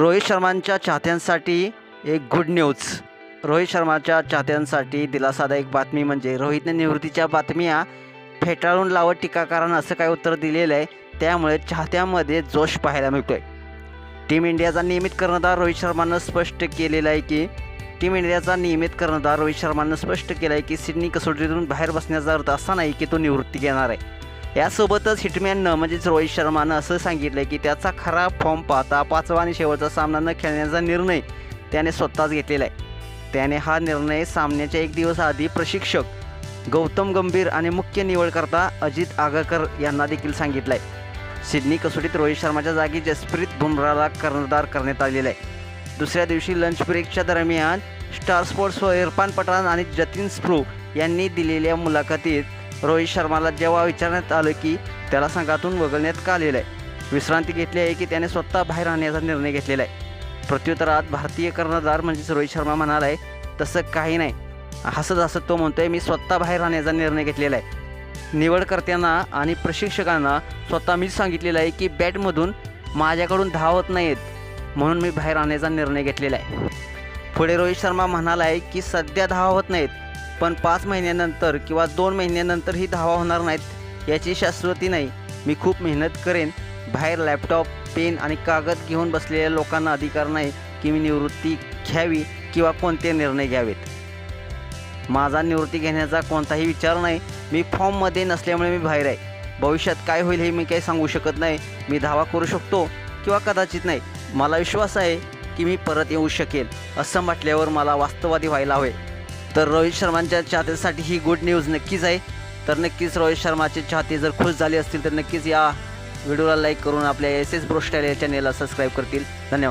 रोहित शर्मांच्या चाहत्यांसाठी एक गुड न्यूज रोहित शर्माच्या चाहत्यांसाठी दिलासादायक बातमी म्हणजे रोहितने निवृत्तीच्या बातम्या फेटाळून लावत टीकाकारानं असं काय उत्तर दिलेलं आहे त्यामुळे चाहत्यांमध्ये जोश पाहायला मिळतो आहे टीम इंडियाचा नियमित कर्णधार रोहित शर्मानं स्पष्ट केलेलं आहे की टीम इंडियाचा नियमित कर्णधार रोहित शर्मानं स्पष्ट केलं आहे की सिडनी कसोटीतून बाहेर बसण्याचा अर्थ असा नाही की तो निवृत्ती घेणार आहे. यासोबतच हिटमॅननं म्हणजेच रोहित शर्मानं असं सांगितलं की त्याचा खरा फॉर्म पाहता पाचवा आणि शेवटचा सामना न खेळण्याचा निर्णय त्याने स्वतःच घेतलेला आहे. त्याने हा निर्णय सामन्याच्या एक दिवस आधी प्रशिक्षक गौतम गंभीर आणि मुख्य निवडकर्ता अजित आगरकर यांना देखील सांगितलं आहे सिडनी कसोटीत रोहित शर्माच्या जागी जसप्रीत बुमराला कर्णधार करण्यात आलेला आहे. दुसऱ्या दिवशी लंच ब्रेकच्या दरम्यान स्टार स्पोर्ट्सवर इरफान पठाण आणि जतीन स्प्रू यांनी दिलेल्या मुलाखतीत रोहित शर्माला जेव्हा विचारण्यात आलं की त्याला संघातून वगळण्यात का आलेलं आहे? विश्रांती घेतली आहे की त्याने स्वतः बाहेर राहण्याचा निर्णय घेतलेला आहे. प्रत्युत्तरात भारतीय कर्णधार म्हणजेच रोहित शर्मा म्हणाला आहे तसं काही नाही. हसत हसत तो म्हणतोय मी स्वतः बाहेर राहण्याचा निर्णय घेतलेला आहे. निवडकर्त्यांना आणि प्रशिक्षकांना स्वतः मीच सांगितलेलं आहे की बॅटमधून माझ्याकडून धावत नाहीत म्हणून मी बाहेर राहण्याचा निर्णय घेतलेला आहे. पुढे रोहित शर्मा म्हणाला आहे की सध्या धावा होत नाहीत. पण पाच महिन्यानंतर किंवा दोन महिन्यानंतर ही धावा होणार नाहीत याची शाश्वती नाही. मी खूप मेहनत करेन. बाहेर लॅपटॉप पेन आणि कागद घेऊन बसलेल्या लोकांना अधिकार नाही की मी निवृत्ती घ्यावी किंवा कोणते निर्णय घ्यावेत. माझा निवृत्ती घेण्याचा कोणताही विचार नाही. मी फॉर्ममध्ये नसल्यामुळे मी बाहेर आहे. भविष्यात काय होईल हे मी काही सांगू शकत नाही. मी धावा करू शकतो किंवा कदाचित नाही. मला विश्वास आहे की मी परत येऊ शकेल असं म्हटल्यावर मला वास्तववादी व्हायला हवे. तर रोहित शर्मांच्या चाहत्यासाठी ही गुड न्यूज नक्कीच आहे. तर नक्कीच रोहित शर्माचे चाहते जर खुश झाले असतील तर नक्कीच या व्हिडिओला लाईक करून आपल्या एस एस ब्रोस्टाईल या चॅनेलला सबस्क्राईब करतील. धन्यवाद.